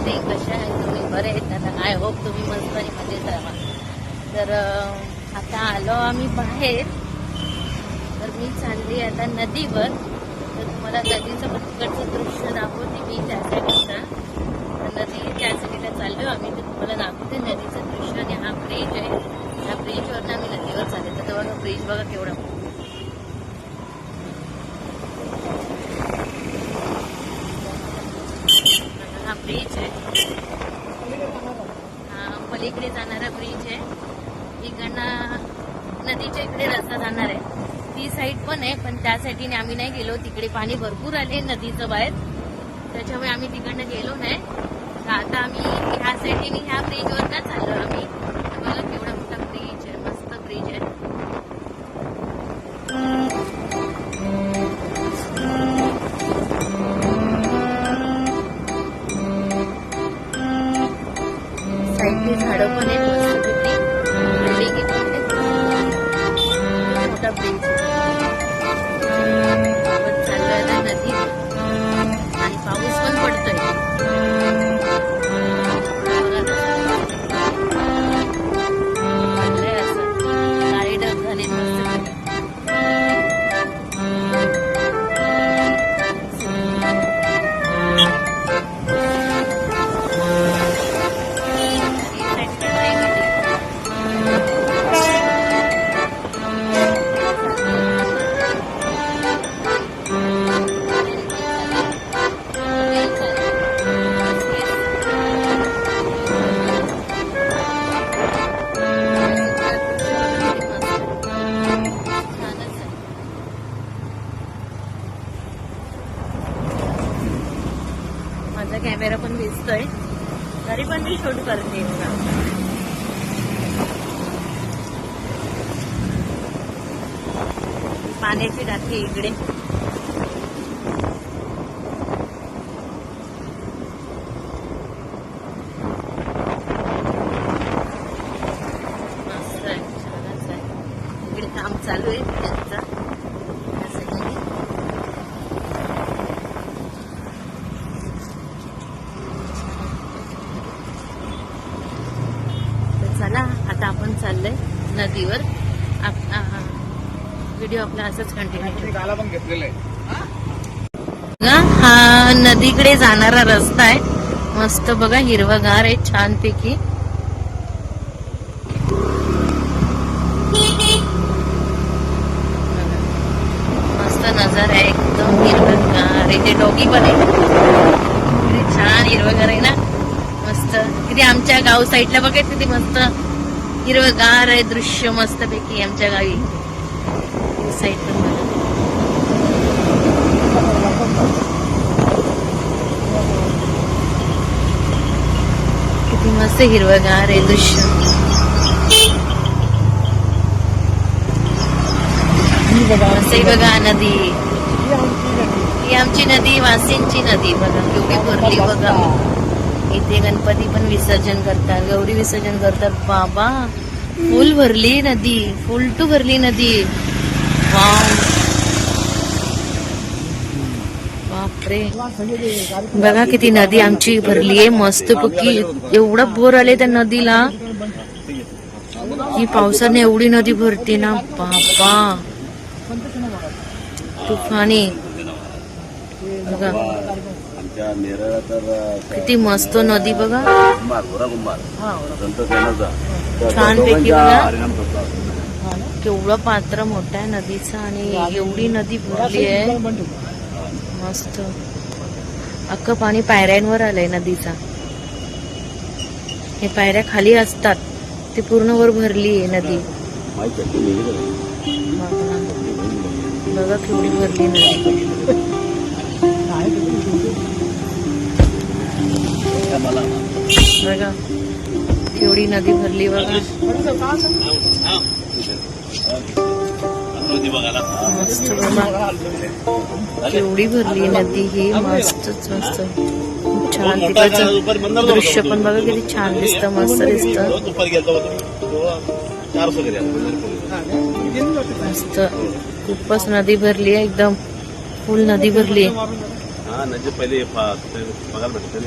नमस्ते कशा आहे तुम्ही बरे आहेत आता आय होप तुम्ही मस्त आणि मजेत राहा. तर आता आलो आम्ही बाहेर. तर मी चालली आता नदीवर. तर तुम्हाला नदीचं पण तिकडचं दृश्य दाखवते मी त्या साईडचा तर नदी त्या साईडला चाललो आम्ही तर तुम्हाला दाखवते नदीचं दृश्य आणि हा ब्रिज आहे. ह्या ब्रिजवरनं आम्ही नदीवर चालले तर तेव्हा ब्रिज बघा केवढा हा ब्रिज आहे हा पलीकडे जाणारा ब्रिज आहे इकडनं नदीच्या इकडे रस्ता जाणार आहे. ती साईड पण आहे पण त्या साईडीने आम्ही नाही गेलो. तिकडे पाणी भरपूर आले नदीचं बाहेर. त्याच्यामुळे आम्ही तिकडनं गेलो नाही. तर आता आम्ही ह्या साईडने ह्या ब्रिजवरनं चाललो आम्ही. पाण्याची आहे इकडे. मस्त आहे इकडे काम चालू आहे त्यांचं. चला आता आपण चाललोय नदीवर. व्हिडिओ आपला असंच कंटिन्यू हा नदीकडे जाणारा रस्ता आहे. मस्त बघा हिरवगार आहे छानपैकी. मस्त नजर आहे एकदम हिरवगार इथे डोगी पण आहे. छान हिरवगार आहे ना. मस्त. किती आमच्या गाव साईडला बघा किती मस्त हिरवगार आहे दृश्य मस्त पैकी आमच्या गावी. साईड पण बघा किती मस्त हिरवगार आहे दृश्य. मस्त बघा नदी. ही आमची नदी वासिंची नदी बघा केवढी भरली बघा. इथे गणपती पण विसर्जन करतात. गौरी विसर्जन करतात. बाबा फुल भरली नदी. फुल टू भरली नदी. बापरे बघा किती नदी आमची भरली आहे मस्त पैकी. एवढं बोर आले त्या नदीला. ही पावसाने एवढी नदी भरते ना बापा तुफानी. बघा. किती मस्त नदी बघा. छान पैकी छानपैकी बघा. केवढं पात्र मोठं आहे नदीचं आणि एवढी नदी भरली आहे. मस्त. अख्खं पाणी पायऱ्यांवर आलंय नदीचा. हे पायऱ्या खाली असतात. ती पूर्ण वर भरली आहे नदी. बघा केवढी भरली नदी. बघा. केवढी नदी भरली बघा. मस्त. बघा केवढी भरली नदी ही मस्तच मस्त. खूप छान तिकडचं दृश्य पण बघा किती छान दिसतं मस्त दिसतं. मस्त. खूपच नदी भरली आहे एकदम. फुल नदी भरली आहे. हा पहिले बघायला भेटते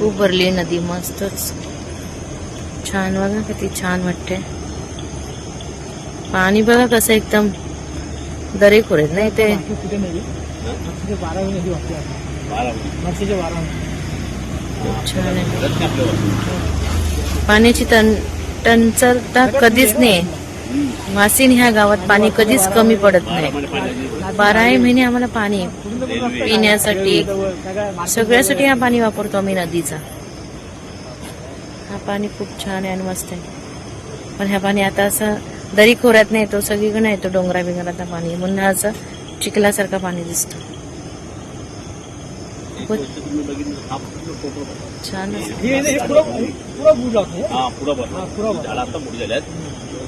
खूप भरली नदी मस्तच. छान बघा किती छान वाटते पाणी बघा कसं एकदम दरेखोर आहेत ना इथे. छान आहे. पाण्याची टंचालता कधीच नाही. वासिन ह्या गावात पाणी कधीच कमी पडत नाही. बाराही महिने आम्हाला पाणी पिण्यासाठी सगळ्यासाठी हा पाणी वापरतो आम्ही नदीचा. हा पाणी खूप छान आहे आणि मस्त आहे. पण ह्या पाणी आता असं दरी खोऱ्यात नाही येतो सगळीकडे नाही येतो डोंगरा बिंगरात पाणी. म्हणून असं चिखलासारखं पाणी दिसतं. हा. छान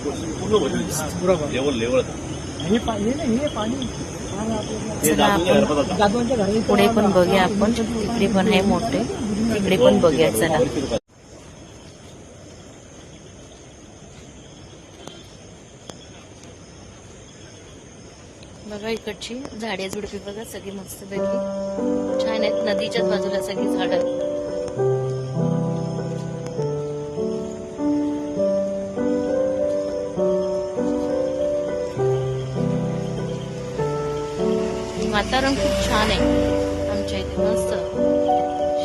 पूर्ण. लेवल लेवल हे नाही हे पाणी पुढे पण बघूया आपण तिकडे पण आहे मोठे. तिकडे पण बघूया चला. बघा इकडची झाडे झुडपी बघा सगळी मस्त पैकी. छान आहेत. नदीच्याच बाजूला सगळी झाडं. वातावरण खूप छान आहे. आमच्या इथे मस्त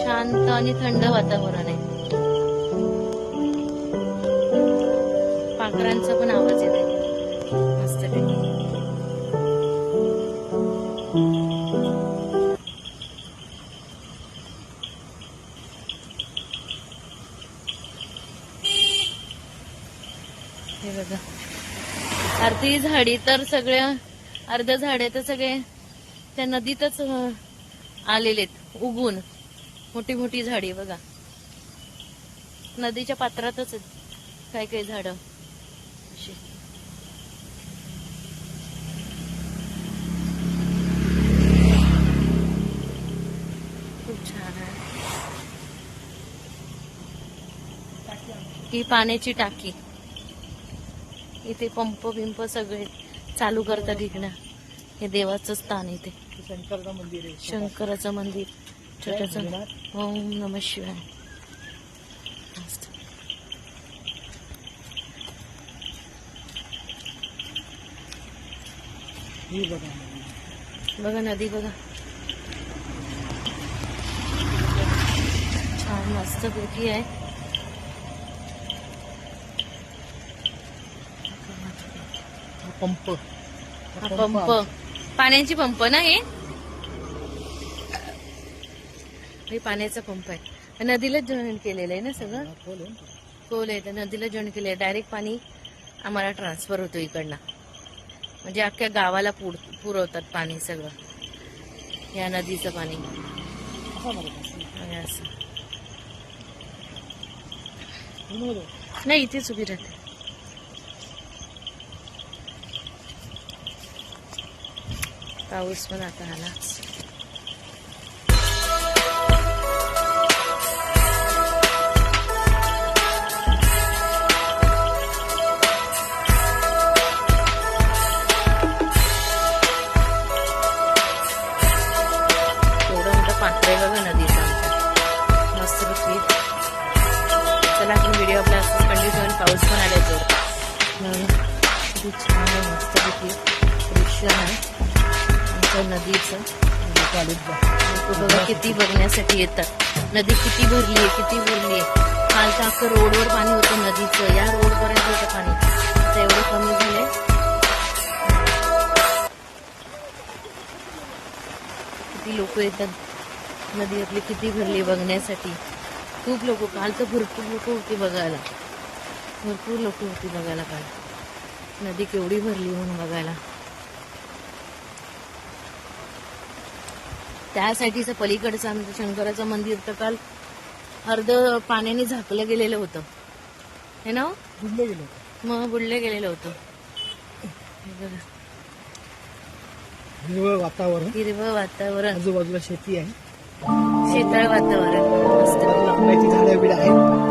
शांत आणि थंड वातावरण आहे. पाखरांचा पण आवाज येते मस्त हे बघा. अर्धी झाडी तर सगळ्या अर्ध झाडे तर सगळे त्या नदीतच आलेले आहेत उगून. मोठी मोठी झाडी बघा. नदीच्या पात्रातच आहेत काही काही झाड. खूप छान आहे. ही पाण्याची टाकी. इथे पंप बिंप सगळे चालू करतात इकडं. हे देवाचं स्थान इथे. शंकरचं मंदिर आहे शंकराचं मंदिर छोटस. ओम नम शिवाय. ही बघा. बघा नदी बघा. छान मस्त पैकी आहे. पंप. पंप पाण्याची पंप ना हे? पाण्याचा पंप आहे. नदीलाच जॉईन केलेलं आहे ना सगळं? खोल आहे तर नदीला जॉईन केले डायरेक्ट पाणी आम्हाला ट्रान्सफर होतो इकडनं. म्हणजे अख्ख्या गावाला पुर पुरवतात पाणी सगळं. या नदीचं पाणी. असा. नाही इथेच उभी राहते. पाऊस पण आता आला एवढं मोठं पात्र आहे बघा नदीचा आमचं. मस्त चला आपण व्हिडिओ आपला असंच कंटिन्यू पाऊस पण आलाय जोर बघा, किती छान आहे मस्त पैकी. दृश्य आहे. आमच्या नदीचं बघा किती बघण्यासाठी येतात. नदी किती भरली आहे किती भरली आहे. काल तर रोडवर पाणी होतं नदीचं. या रोडपर्यंत होतं पाणी. आता एवढं कमी झालंय. किती लोक येतात. नदी आपली किती भरली बघण्यासाठी. खूप लोक. काल तर भरपूर लोक होती बघायला. भरपूर लोक होती बघायला काल. नदी केवढी भरली म्हणून बघायला. त्यासाठीचं पलीकडचं आमचं शंकराचं मंदिर तर काल अर्ध पाण्याने झाकलं गेलेलं होतं. हे ना? बुडले गेले होते. मग बुडलं गेलेलं होतं. हिरवळ वातावरण. हिरवं वातावरण. आजूबाजूला शेती आहे. शेताळ वातावरण. मस्त. झाडं बिड आहेत.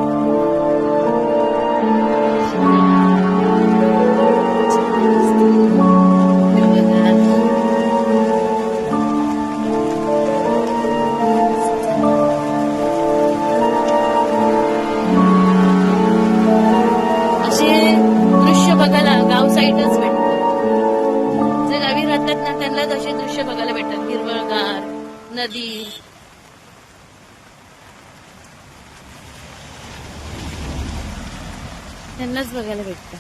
त्यांनाच बघायला भेटतं.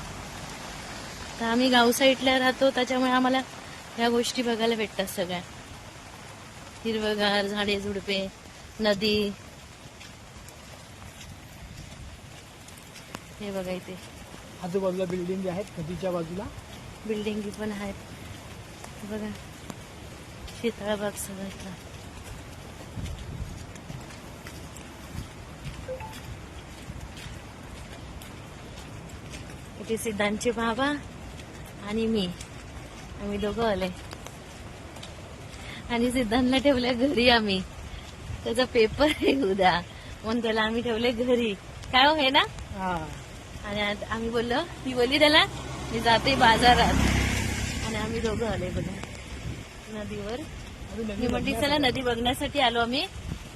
तर आम्ही गाव साईडला राहतो त्याच्यामुळे आम्हाला ह्या गोष्टी बघायला भेटतात सगळ्या. हिरवगार झाडे झुडपे नदी. हे बघा इथे. आजूबाजूला बिल्डिंग आहेत नदीच्या बाजूला? बिल्डिंगी पण आहेत. बघा. शेताळबाग सगळं इथे सिद्धांचे बाबा आणि मी. आम्ही दोघं आले आणि सिद्धांतला ठेवलंय घरी आम्ही. त्याचा पेपर आहे उद्या. म्हणून त्याला आम्ही ठेवले घरी. काय हो हे ना? हा. आणि आम्ही बोललो ती बोलली त्याला मी जाते बाजारात. आणि आम्ही दोघं आले बघा. नदीवर. मी नदी म्हटली चला नदी बघण्यासाठी आलो आम्ही.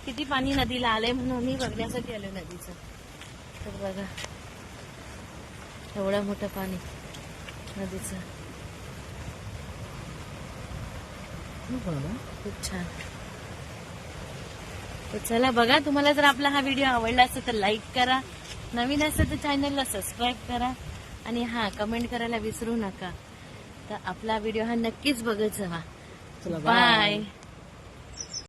किती पाणी नदीला आलंय म्हणून आम्ही बघण्यासाठी आलो नदीचं. तर बघा. एवढं मोठं पाणी नदीचं. खूप छान तर चला बघा तुम्हाला जर आपला हा व्हिडिओ आवडला असेल तर लाईक करा. नवीन असेल तर चॅनलला सबस्क्राईब करा. आणि हा कमेंट करायला विसरू नका. तर आपला व्हिडिओ हा नक्कीच बघत जावा. चला बाय